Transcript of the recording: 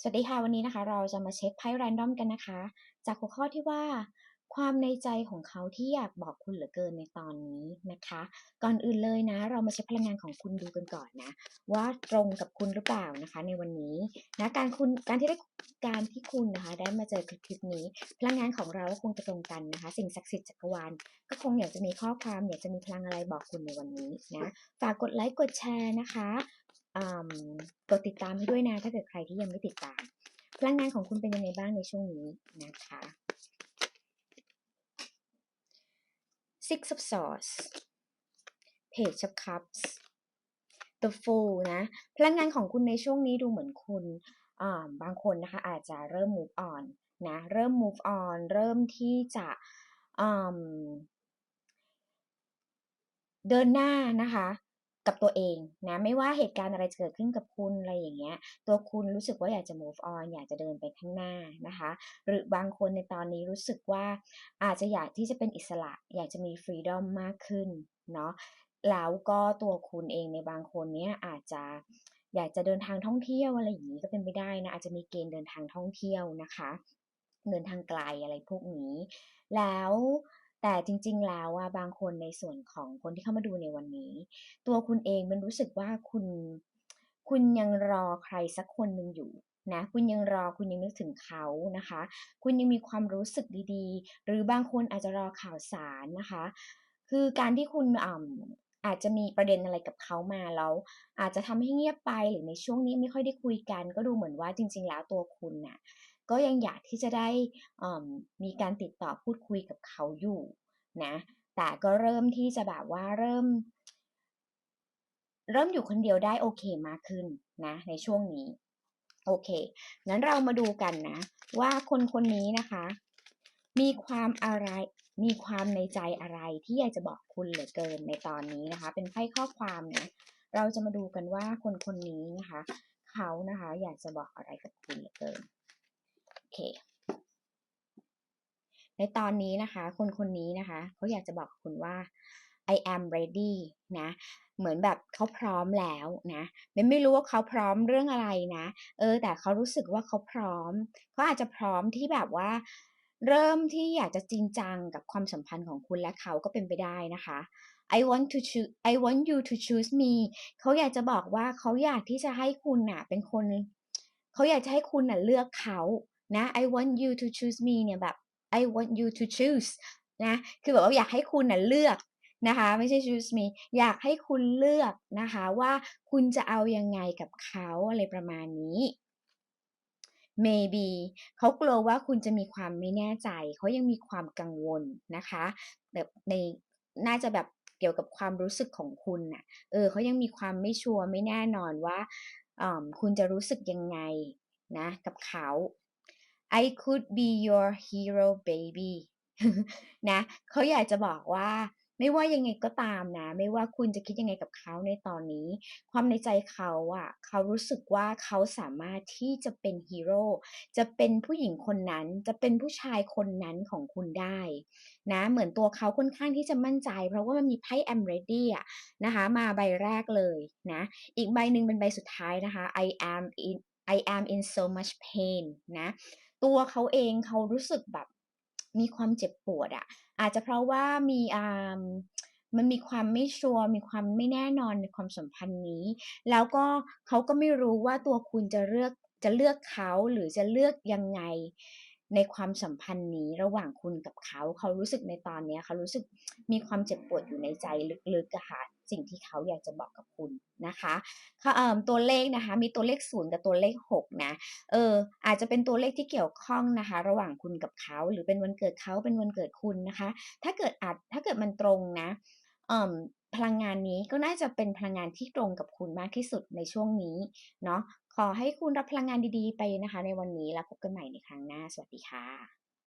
สวัสดีค่ะ วันนี้นะคะ เราจะมาเช็คไพ่แรนดอมกันนะคะ จากหัวข้อที่ว่า ความในใจของเขาที่อยากบอกคุณเหลือเกินในตอนนี้นะคะ ก่อนอื่นเลยนะ เรามาเช็คพลังงานของคุณดูกันก่อนนะ ว่าตรงกับคุณหรือเปล่านะคะ ในวันนี้นะการคุณการที่ได้การที่คุณนะคะ ได้มาเจอคลิปนี้ พลังงานของเราก็คงจะตรงกันนะคะ สิ่งศักดิ์สิทธิ์จักรวาลก็คงอยากจะมีข้อความอยากจะมีพลังอะไรบอกคุณในวันนี้นะฝากกดไลค์กดแชร์นะคะ กดติดตามให้ด้วยนะ ถ้าเกิดใครที่ยังไม่ติดตาม พลังงานของคุณเป็นยังไงบ้างในช่วงนี้นะคะ Six of Swords Page of Cups The Fool นะ พลังงานของคุณในช่วงนี้ดูเหมือนคุณบางคนนะคะอาจจะเริ่ม move on นะ เริ่ม move on เริ่มที่จะเดินหน้านะคะ กับตัวเองนะไม่ว่าเหตุการณ์อะไรจะเกิดขึ้นกับคุณอะไรอย่างเงี้ย ตัวคุณรู้สึกว่าอยากจะ move on อยากจะเดินไปข้างหน้านะคะ หรือบางคนในตอนนี้รู้สึกว่าอาจจะอยากที่จะเป็นอิสระ อยากจะมี freedom มากขึ้นเนาะแล้วก็ตัวคุณเองในบางคนเนี้ยอาจจะอยากจะเดินทางท่องเที่ยวอะไรอย่างนี้ก็เป็นไปได้นะอาจจะมีเกณฑ์เดินทางท่องเที่ยวนะคะ เดินทางไกลอะไรพวกนี้ แล้ว แต่จริง ๆ แล้วว่าบางคนในส่วนของคนที่เข้ามาดูในวันนี้ ตัวคุณเองมันรู้สึกว่าคุณ คุณยังรอใครสักคนหนึ่งอยู่นะคุณยังรอคุณยังนึกถึงเขานะคะ คุณยังมีความรู้สึกดีๆ หรือบางคนอาจจะรอข่าวสารนะคะ คือการที่คุณอ่อาจจะมีประเด็นอะไรกับเขามาแล้วอาจจะทำให้เงียบไปหรือในช่วงนี้ไม่ค่อยได้คุยกัน ก็ดูเหมือนว่าจริง ๆ แล้วตัวคุณน่ะ ก็ยังอยากที่จะได้มีการติดต่อพูดคุยกับเขาอยู่นะแต่ก็เริ่มที่จะแบบว่าเริ่ม เริ่มอยู่คนเดียวได้โอเคมากขึ้นนะ ในช่วงนี้ โอเคงั้นเรามาดูกันนะ ว่าคนคนนี้นะคะ มีความอะไรมีความในใจอะไรที่อยากจะบอกคุณเหลือเกินในตอนนี้นะคะ เป็นไพ่ข้อความนะเราจะมาดูกันว่าคนคนนี้นะคะ เขานะคะ อยากจะบอกอะไรกับคุณเหลือเกินเค ในตอนนี้นะคะ คนคนนี้นะคะเขาอยากจะบอกคุณว่า I am ready นะ เหมือนแบบเขาพร้อมแล้วนะไม่ไม่รู้ว่าเขาพร้อมเรื่องอะไรนะ เออ แต่เขารู้สึกว่าเขาพร้อม เขาอาจจะพร้อมที่แบบว่า เริ่มที่อยากจะจริงจังกับความสัมพันธ์ของคุณและเขาก็เป็นไปได้นะคะ I want to choose I want you to choose me เขาอยากจะบอกว่าเขาอยากที่จะให้คุณน่ะ เป็นคน เขาอยากจะให้คุณน่ะเลือกเขานะ I want you to choose me เนี่ยแบบ I want you to choose นะคือแบบว่าอยากให้คุณนะเลือกนะคะไม่ใช่ choose me อยากให้คุณเลือกนะคะว่าคุณจะเอายังไงกับเขาอะไรประมาณนี้ maybe เขากลัวว่าคุณจะมีความไม่แน่ใจ เขายังมีความกังวลนะคะแบบในน่าจะแบบเกี่ยวกับความรู้สึกของคุณน่ะเออเขายังมีความไม่ชัวร์ไม่แน่นอนว่าคุณจะรู้สึกยังไงนะกับเขา I could be your hero baby นะเขาอยากจะบอกว่าไม่ว่ายังไงก็ตามนะ ไม่ว่าคุณจะคิดยังไงกับเขาในตอนนี้ ความในใจเขาอะเขารู้สึกว่าเขาสามารถที่จะเป็นฮีโร่จะเป็นผู้หญิงคนนั้น จะเป็นผู้ชายคนนั้นของคุณได้นะ เหมือนตัวเขาค่อนข้างที่จะมั่นใจ เพราะว่ามันมีไพ่ am ready อะนะคะ มาใบแรกเลยนะ อีกใบหนึ่งเป็นใบสุดท้ายนะคะ I am in I am in so much pain นะ ตัวเขาเองเขารู้สึกแบบมีความเจ็บปวดอะอาจจะเพราะว่ามีอ่ามันมีความไม่ชัวร์มีความไม่แน่นอนในความสัมพันธ์นี้ แล้วก็เขาก็ไม่รู้ว่าตัวคุณจะเลือกจะเลือกเขาหรือจะเลือกยังไง ในความสัมพันธ์นี้ระหว่างคุณกับเขา เขารู้สึกในตอนนี้เขารู้สึกมีความเจ็บปวดอยู่ในใจลึกๆอะค่ะสิ่งที่เขาอยากจะบอกกับคุณนะคะเอ่อตัวเลขนะคะ มีตัวเลขศูนย์กับตัวเลขหกนะเอออาจจะเป็นตัวเลขที่เกี่ยวข้องนะคะ ระหว่างคุณกับเขา หรือเป็นวันเกิดเขาเป็นวันเกิดคุณนะคะ ถ้าเกิดอาจถ้าเกิดมันตรงนะเอ่อ พลังงานนี้ก็น่าจะเป็นพลังงานที่ตรงกับคุณมากที่สุดในช่วงนี้เนาะขอให้คุณรับพลังงานดีๆ ไปนะคะ ในวันนี้แล้วพบกันใหม่ในครั้งหน้า สวัสดีค่ะ